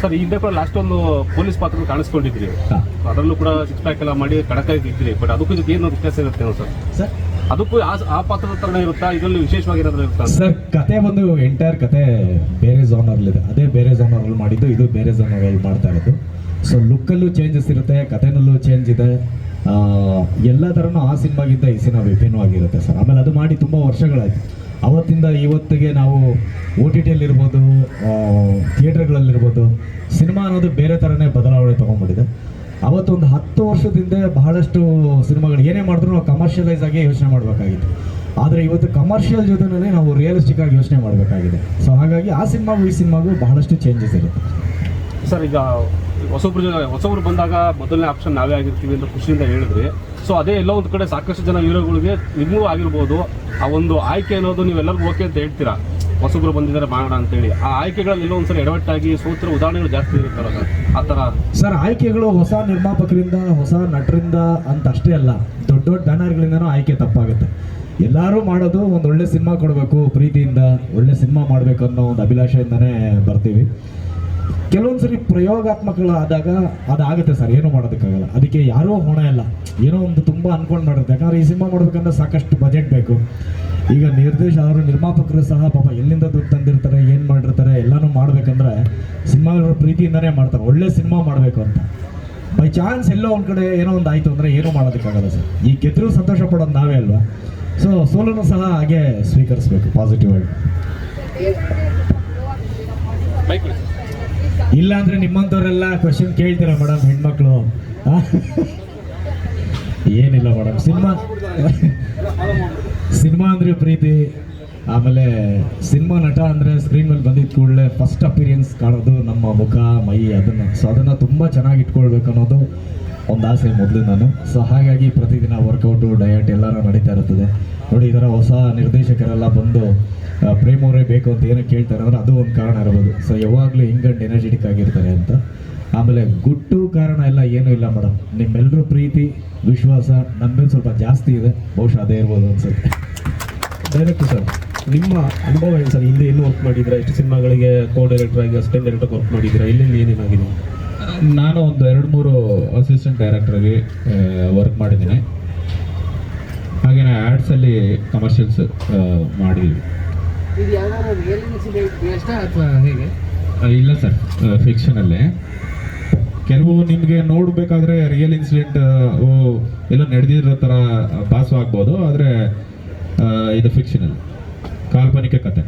Sir ಈ ಹಿಂದೆ ಕೂಡ ಲಾಸ್ಟ್ ಒಂದು ಪೊಲೀಸ್ ಪಾತ್ರ ಕಾಣಿಸ್ಕೊಂಡಿದ್ರಿ. ಅದರಲ್ಲೂ ಕೂಡ ಸಿಕ್ಸ್ ಪ್ಯಾಕ್ ಎಲ್ಲ ಮಾಡಿ ಕಡಕಾಗಿ ಇದ್ರಿ ಬಟ್ ಅದಕ್ಕೂ ಇದಕ್ಕೆ ಏನು ವ್ಯತ್ಯಾಸ ಇರುತ್ತೆ ಸರ್? ಸರ್. ಅದಕ್ಕೂ ಆ- ಪಾತ್ರದ ತರಣ ಇರುತ್ತಾ? ಇದರಲ್ಲಿ ವಿಶೇಷವಾಗಿ ಏನಾದರೂ ಇರುತ್ತಾ? ಸರ್ ಕತೆ ಒಂದು ಎಂಟೈರ್ ಕತೆ ಬೇರೆ ಝೋನರ್ಲಿದೆ ಅದೇ ಬೇರೆ ಝೋನರಲ್ಲಿ ಮಾಡಿದ್ದು ಇದು ಬೇರೆ ಝೋನರಲ್ಲಿ ಮಾಡ್ತಾ ಇರೋದು. ಸೊ ಲುಕ್ಕಲ್ಲೂ ಚೇಂಜಸ್ ಇರುತ್ತೆ ಕಥೆನಲ್ಲೂ ಚೇಂಜ್ ಇದೆ. ಎಲ್ಲ ಥರನೂ ಆ ಸಿನಿಮಾಗಿಂತ ಈ ಸಿನಿಮಾ ವಿಭಿನ್ನವಾಗಿರುತ್ತೆ ಸರ್. ಆಮೇಲೆ ಅದು ಮಾಡಿ ತುಂಬ ವರ್ಷಗಳಾಯಿತು. ಅವತ್ತಿಂದ ಇವತ್ತಿಗೆ ನಾವು ಓ ಟಿ ಟಿಯಲ್ಲಿರ್ಬೋದು ಥಿಯೇಟರ್ಗಳಲ್ಲಿರ್ಬೋದು, ಸಿನಿಮಾ ಅನ್ನೋದು ಬೇರೆ ಥರನೇ ಬದಲಾವಣೆ ತೊಗೊಂಡ್ಬಿಟ್ಟಿದೆ. ಅವತ್ತೊಂದು ಹತ್ತು ವರ್ಷದಿಂದ ಬಹಳಷ್ಟು ಸಿನಿಮಾಗಳು ಏನೇ ಮಾಡಿದ್ರು ನಾವು ಕಮರ್ಷಿಯಲೈಸ್ ಆಗಿ ಯೋಚನೆ ಮಾಡಬೇಕಾಗಿತ್ತು. ಆದರೆ ಇವತ್ತು ಕಮರ್ಷಿಯಲ್ ಜೊತೆನಲ್ಲಿ ನಾವು ರಿಯಲಿಸ್ಟಿಕ್ ಆಗಿ ಯೋಚನೆ ಮಾಡಬೇಕಾಗಿದೆ. ಸೊ ಹಾಗಾಗಿ ಆ ಸಿನಿಮಾಗೂ ಈ ಸಿನಿಮಾಗೂ ಬಹಳಷ್ಟು ಚೇಂಜಸ್ ಇರುತ್ತೆ. ಸರ್, ಈಗ ಹೊಸೊಬ್ರು ಜನ ಹೊಸಬ್ರು ಬಂದಾಗ ಮೊದಲನೇ ಆಪ್ಷನ್ ನಾವೇ ಆಗಿರ್ತೀವಿ ಅಂತ ಖುಷಿಯಿಂದ ಹೇಳಿದ್ರಿ. ಸೊ ಅದೇ ಎಲ್ಲ ಒಂದು ಕಡೆ ಸಾಕಷ್ಟು ಜನ ಹೀರೋಗಳಿಗೆ ನಿಮಗೂ ಆಗಿರ್ಬೋದು. ಆ ಒಂದು ಆಯ್ಕೆ ಅನ್ನೋದು ನೀವೆಲ್ಲರಿಗೂ ಓಕೆ ಅಂತ ಹೇಳ್ತೀರಾ? ಹೊಸಬ್ರು ಬಂದಿದ್ದಾರೆ ಮಾಡೋಣ ಅಂತೇಳಿ. ಆ ಆಯ್ಕೆಗಳಲ್ಲಿ ಎಲ್ಲೋ ಒಂದ್ಸಲ ಎಡವಟ್ಟಾಗಿ ಸೋತಿರೋ ಉದಾಹರಣೆಗಳು ಜಾಸ್ತಿ ಇರುತ್ತಲ್ಲ ಆ ಥರ. ಸರ್, ಆಯ್ಕೆಗಳು ಹೊಸ ನಿರ್ಮಾಪಕರಿಂದ, ಹೊಸ ನಟರಿಂದ ಅಂತ ಅಷ್ಟೇ ಅಲ್ಲ. ದೊಡ್ಡ ದೊಡ್ಡ ಬ್ಯಾನರ್ಗಳಿಂದನೂ ಆಯ್ಕೆ ತಪ್ಪಾಗುತ್ತೆ. ಎಲ್ಲರೂ ಮಾಡೋದು ಒಂದು ಒಳ್ಳೆ ಸಿನಿಮಾ ಕೊಡಬೇಕು ಪ್ರೀತಿಯಿಂದ, ಒಳ್ಳೆ ಸಿನಿಮಾ ಮಾಡಬೇಕು ಅನ್ನೋ ಒಂದು ಅಭಿಲಾಷೆಯಿಂದನೇ ಬರ್ತೀವಿ. ಕೆಲವೊಂದು ಸರಿ ಪ್ರಯೋಗಾತ್ಮಕಗಳಾದಾಗ ಅದಾಗುತ್ತೆ ಸರ್, ಏನೂ ಮಾಡೋದಕ್ಕಾಗಲ್ಲ. ಅದಕ್ಕೆ ಯಾರೂ ಹೊಣೆ ಇಲ್ಲ ಏನೋ ಒಂದು ತುಂಬ ಅನ್ಕೊಂಡು ಮಾಡಿರುತ್ತೆ ಯಾಕಂದ್ರೆ ಈ ಸಿನಿಮಾ ಮಾಡ್ಬೇಕಂದ್ರೆ ಸಾಕಷ್ಟು ಬಜೆಟ್ ಬೇಕು. ಈಗ ನಿರ್ದೇಶ ಅವರು, ನಿರ್ಮಾಪಕರು ಸಹ ಪಾಪ ಎಲ್ಲಿಂದ ದುಡ್ಡು ತಂದಿರ್ತಾರೆ, ಏನು ಮಾಡಿರ್ತಾರೆ, ಎಲ್ಲನೂ ಮಾಡಬೇಕಂದ್ರೆ ಸಿನಿಮಾಗಳ ಪ್ರೀತಿಯಿಂದನೇ ಮಾಡ್ತಾರೆ. ಒಳ್ಳೆ ಸಿನಿಮಾ ಮಾಡಬೇಕು ಅಂತ. ಬೈ ಚಾನ್ಸ್ ಎಲ್ಲೋ ಒಂದು ಕಡೆ ಏನೋ ಒಂದು ಆಯಿತು ಅಂದರೆ ಏನೂ ಮಾಡೋದಕ್ಕಾಗಲ್ಲ ಸರ್. ಈ ಗೆದ್ದರೂ ಸಂತೋಷ ಪಡೋದು ನಾವೇ ಅಲ್ವಾ? ಸೊ ಸೋಲನ್ನು ಸಹ ಹಾಗೆ ಸ್ವೀಕರಿಸಬೇಕು ಪಾಸಿಟಿವ್ ಆಗಿ. ಇಲ್ಲ ಅಂದ್ರೆ ನಿಮ್ಮಂಥವ್ರೆಲ್ಲ ಕ್ವಶನ್ ಕೇಳ್ತೀರ ಮೇಡಮ್ ಹೆಣ್ಮಕ್ಳು? ಏನಿಲ್ಲ ಮೇಡಮ್ ಸಿನಿಮಾ ಸಿನಿಮಾ ಅಂದ್ರೆ ಪ್ರೀತಿ. ಆಮೇಲೆ ಸಿನಿಮಾ ನಟ ಅಂದರೆ ಸ್ಕ್ರೀನ್ ಮೇಲೆ ಬಂದಿದ್ದ ಕೂಡಲೇ ಫಸ್ಟ್ ಅಪಿರಿಯನ್ಸ್ ಕಾಣೋದು ನಮ್ಮ ಮುಖ, ಮೈ, ಅದನ್ನು ಸೊ ಅದನ್ನು ತುಂಬ ಚೆನ್ನಾಗಿ ಇಟ್ಕೊಳ್ಬೇಕು ಅನ್ನೋದು ಒಂದು ಆಸೆ ಮೊದಲು ನಾನು. ಸೊ ಹಾಗಾಗಿ ಪ್ರತಿದಿನ ವರ್ಕೌಟು ಡಯಟ್ ಎಲ್ಲರೂ ನಡೀತಾ ಇರ್ತದೆ. ನೋಡಿ, ಈ ಥರ ಹೊಸ ನಿರ್ದೇಶಕರೆಲ್ಲ ಬಂದು ಆ, ಪ್ರೇಮ್ ಅವರೇ ಬೇಕು ಅಂತ ಏನೋ ಕೇಳ್ತಾರೆ ಅಂದರೆ ಅದು ಒಂದು ಕಾರಣ ಇರ್ಬೋದು. ಸೊ ಯಾವಾಗಲೂ ಹಿಂಗಂಡ್ ಎನರ್ಜೆಟಿಕ್ ಆಗಿರ್ತಾರೆ ಅಂತ. ಆಮೇಲೆ ಗುಟ್ಟು ಕಾರಣ ಎಲ್ಲ ಏನೂ ಇಲ್ಲ ಮೇಡಮ್. ನಿಮ್ಮೆಲ್ಲರೂ ಪ್ರೀತಿ ವಿಶ್ವಾಸ ನನ್ನ ಮೇಲೆ ಸ್ವಲ್ಪ ಜಾಸ್ತಿ ಇದೆ. ಬಹುಶಃ ಅದೇ ಇರ್ಬೋದು ಅನ್ಸುತ್ತೆ. ಡೈರೆಕ್ಟರ್ ಸರ್ ನಿಮ್ಮ ಅನುಭವ ಏನು ಸರ್? ಹಿಂದೆ ಏನು ವರ್ಕ್ ಮಾಡಿದ್ರೆ ಎಷ್ಟು ಸಿನಿಮಾಗಳಿಗೆ ಕೋ ಡೈರೆಕ್ಟರ್ ಆಗಿ ಅಸಿಸ್ಟೆಂಟ್ ಡೈರೆಕ್ಟರ್ ವರ್ಕ್ ಮಾಡಿದ್ದೀರಾ? ಇಲ್ಲಿ ಏನೇನಾಗಿದೆ? ನಾನು ಒಂದು ಎರಡು ಮೂರು ಅಸಿಸ್ಟೆಂಟ್ ಡೈರೆಕ್ಟ್ರಾಗಿ ವರ್ಕ್ ಮಾಡಿದ್ದೀನಿ. ಹಾಗೆಯೇ ಆ್ಯಡ್ಸಲ್ಲಿ ಕಮರ್ಷಿಯಲ್ಸ್ ಮಾಡಿದ್ದೀವಿ ಹೇಗೆ? ಇಲ್ಲ ಸರ್ ಫಿಕ್ಷನಲ್ಲೇ ಕೆಲವು ನಿಮಗೆ ನೋಡಬೇಕಾದ್ರೆ ರಿಯಲ್ ಇನ್ಸಿಡೆಂಟ್ ಎಲ್ಲ ನಡೆದಿರೋ ಥರ ಆಗ್ಬೋದು ಆದರೆ ಇದು ಫಿಕ್ಷನಲ್ ಕಾಲ್ಪನಿಕ ಕಥೆ.